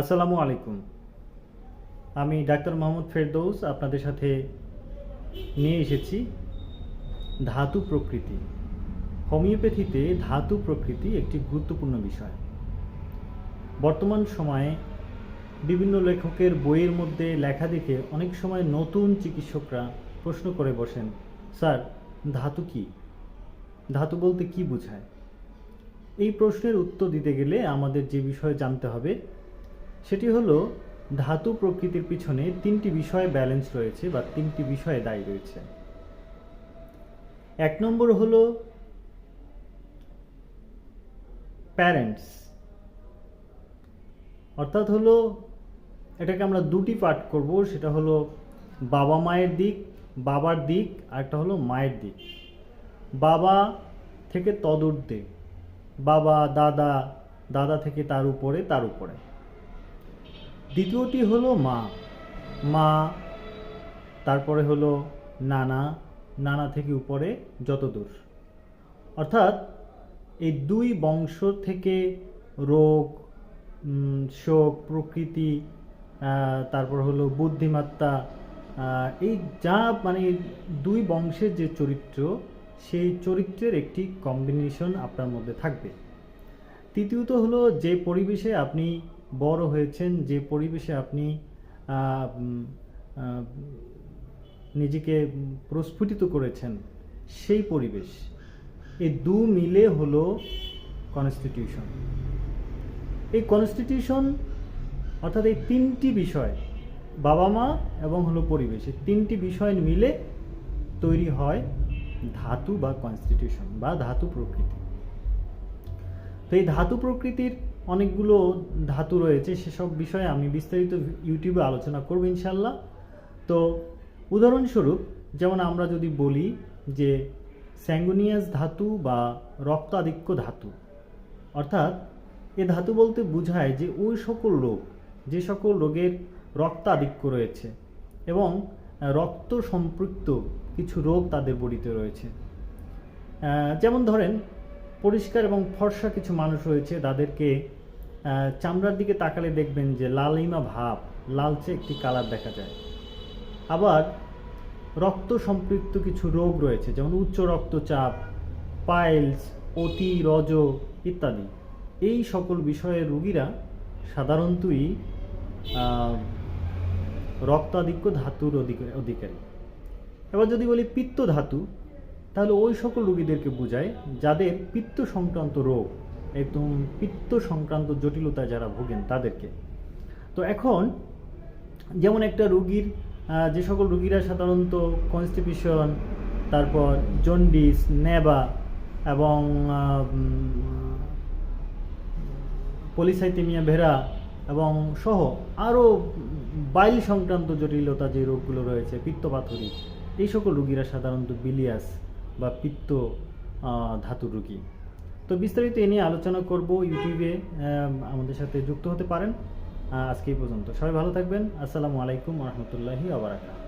আসসালামু আলাইকুম। আমি ডাক্তার মোহাম্মদ ফেরদৌস আপনাদের সাথে নিয়ে এসেছি ধাতু প্রকৃতি। হোমিওপ্যাথিতে ধাতু প্রকৃতি একটি গুরুত্বপূর্ণ বিষয়। বর্তমান সময়ে বিভিন্ন লেখকের বইয়ের মধ্যে লেখা দেখে অনেক সময় নতুন চিকিৎসকরা প্রশ্ন করে বসেন, স্যার, ধাতু কি? ধাতু বলতে কি বোঝায়? এই প্রশ্নের উত্তর দিতে গেলে আমাদের যে বিষয়ে জানতে হবে সেটি হলো, ধাতু প্রকৃতির পিছনে তিনটি বিষয় ব্যালেন্স রয়েছে বা তিনটি বিষয়ে দায়ী রয়েছে। এক নম্বর হলো প্যারেন্টস অর্থাৎ হলো, এটাকে আমরা দুটি পার্ট করব, সেটা হলো বাবা মায়ের দিক, বাবার দিক, আর একটা হলো মায়ের দিক। বাবা থেকে তদূর্ধ্বে, বাবা, দাদা দাদা থেকে তার উপরে তার উপরে। দ্বিতীয়টি হলো মা। মা, তারপরে হলো নানা নানা থেকে উপরে যত দূর অর্থাৎ এই দুই বংশ থেকে রোগ শোক, প্রকৃতি তারপর হলো বুদ্ধিমত্তা এই যা মানে দুই বংশের যে চরিত্র, সেই চরিত্রের একটি কম্বিনেশন আপনার মধ্যে থাকবে। তৃতীয়ত হলো যে পরিবেশে আপনি বড় হয়েছেন, যে পরিবেশে আপনি নিজেকে প্রস্ফুটিত করেছেন, সেই পরিবেশ। এই দু মিলে হলো কনস্টিটিউশন এই কনস্টিটিউশন অর্থাৎ এই তিনটি বিষয়, বাবা মা এবং হলো পরিবেশ, এই তিনটি বিষয় মিলে তৈরি হয় ধাতু বা কনস্টিটিউশন বা ধাতু প্রকৃতি। তো এই ধাতু প্রকৃতির অনেকগুলো ধাতু রয়েছে, সেসব বিষয়ে আমি বিস্তারিত ইউটিউবে আলোচনা করব ইনশাল্লাহ তো উদাহরণস্বরূপ, যেমন আমরা যদি বলি যে স্যাঙ্গুনিয়াস ধাতু বা রক্তাধিক্য ধাতু, অর্থাৎ এ ধাতু বলতে বোঝায় যে ওই সকল রোগ, যে সকল রোগের রক্তাধিক্য রয়েছে এবং রক্ত সম্পৃক্ত কিছু রোগ তাদের বডিতে রয়েছে। যেমন ধরেন পরিষ্কার এবং ফর্সা কিছু মানুষ রয়েছে, তাদেরকে চামড়ার দিকে তাকালে দেখবেন যে লালিমা ভাব, লালচে একটি কালার দেখা যায়। আবার রক্ত সম্পৃক্ত কিছু রোগ রয়েছে, যেমন উচ্চ রক্তচাপ, পাইলস, অতি রজ ইত্যাদি। এই সকল বিষয়ের রোগীরা সাধারণতই রক্তাধিক্য ধাতুর অধিক- অধিকারী। এবার যদি বলি পিত্ত ধাতু তাহলে ওই সকল রোগীদেরকে বোঝায় যাদের পিত্ত সংক্রান্ত রোগ, একদম পিত্ত সংক্রান্ত জটিলতা যারা ভোগেন তাদেরকে। তো এখন যেমন একটা রুগীর যে সকল রুগীরা সাধারণত কনস্টিপিউশন তারপর জন্ডিস নেবা এবং পলিসাইটেমিয়া ভেরা এবং সহ আরও বাইল সংক্রান্ত জটিলতা যে রোগগুলো রয়েছে পিত্তপাথরি এই সকল রুগীরা সাধারণত বিলিয়াস বা পিত্ত ধাতু রোগী। তো বিস্তারিত এ নিয়ে আলোচনা করব ইউটিউবে আমাদের সাথে যুক্ত হতে পারেন। আজকে এই পর্যন্ত। সবাই ভালো থাকবেন। আসসালামু আলাইকুম রহমতুল্লাহি আবরাকাত